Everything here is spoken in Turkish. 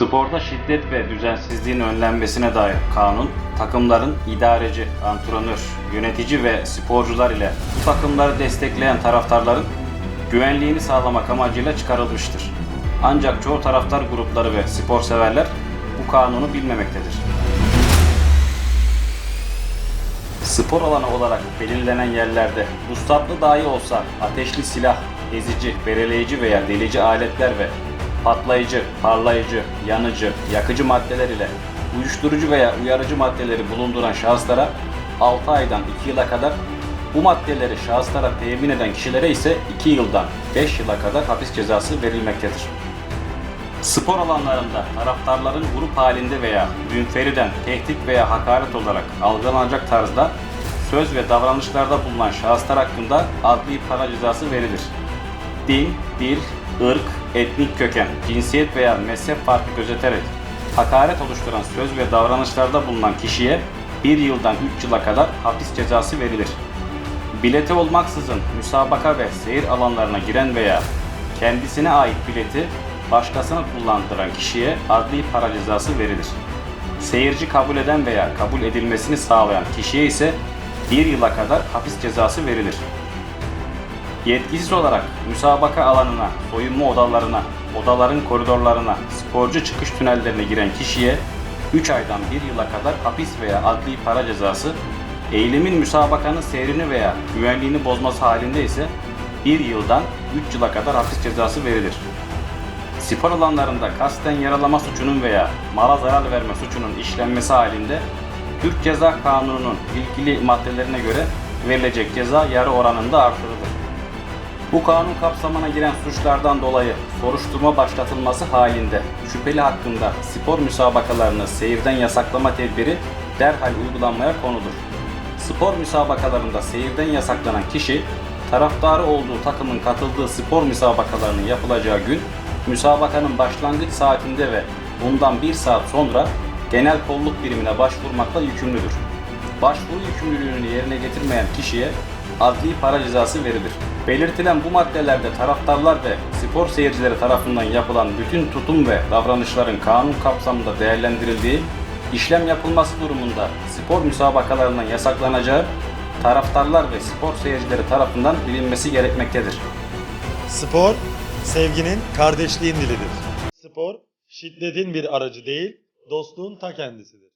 Sporda şiddet ve düzensizliğin önlenmesine dair kanun, takımların idareci, antrenör, yönetici ve sporcular ile bu takımları destekleyen taraftarların güvenliğini sağlamak amacıyla çıkarılmıştır. Ancak çoğu taraftar grupları ve spor severler bu kanunu bilmemektedir. Spor alanı olarak belirlenen yerlerde ruhsatlı dahi olsa ateşli silah, ezici, belirleyici veya delici aletler ve patlayıcı, parlayıcı, yanıcı, yakıcı maddeler ile uyuşturucu veya uyarıcı maddeleri bulunduran şahıslara 6 aydan 2 yıla kadar bu maddeleri şahıslara temin eden kişilere ise 2 yıldan 5 yıla kadar hapis cezası verilmektedir. Spor alanlarında taraftarların grup halinde veya münferiden tehdit veya hakaret olarak algılanacak tarzda söz ve davranışlarda bulunan şahıslar hakkında adli para cezası verilir. Din, dil, ırk, etnik köken, cinsiyet veya mezhep farkı gözeterek hakaret oluşturan söz ve davranışlarda bulunan kişiye 1 yıldan 3 yıla kadar hapis cezası verilir. Bileti olmaksızın müsabaka ve seyir alanlarına giren veya kendisine ait bileti başkasına kullandıran kişiye adli para cezası verilir. Seyirci kabul eden veya kabul edilmesini sağlayan kişiye ise 1 yıla kadar hapis cezası verilir. Yetkisiz olarak müsabaka alanına, soyunma odalarına, odaların koridorlarına, sporcu çıkış tünellerine giren kişiye 3 aydan 1 yıla kadar hapis veya adli para cezası, eylemin müsabakanın seyrini veya güvenliğini bozması halinde ise 1 yıldan 3 yıla kadar hapis cezası verilir. Spor alanlarında kasten yaralama suçunun veya mala zarar verme suçunun işlenmesi halinde Türk Ceza Kanunu'nun ilgili maddelerine göre verilecek ceza yarı oranında artırılır. Bu kanun kapsamına giren suçlardan dolayı soruşturma başlatılması halinde şüpheli hakkında spor müsabakalarını seyirden yasaklama tedbiri derhal uygulanmaya konudur. Spor müsabakalarında seyirden yasaklanan kişi taraftarı olduğu takımın katıldığı spor müsabakalarının yapılacağı gün müsabakanın başlangıç saatinde ve bundan bir saat sonra genel kolluk birimine başvurmakla yükümlüdür. Başvuru yükümlülüğünü yerine getirmeyen kişiye adli para cezası verilir. Belirtilen bu maddelerde taraftarlar ve spor seyircileri tarafından yapılan bütün tutum ve davranışların kanun kapsamında değerlendirildiği, işlem yapılması durumunda spor müsabakalarından yasaklanacağı taraftarlar ve spor seyircileri tarafından bilinmesi gerekmektedir. Spor, sevginin, kardeşliğin dilidir. Spor, şiddetin bir aracı değil, dostluğun ta kendisidir.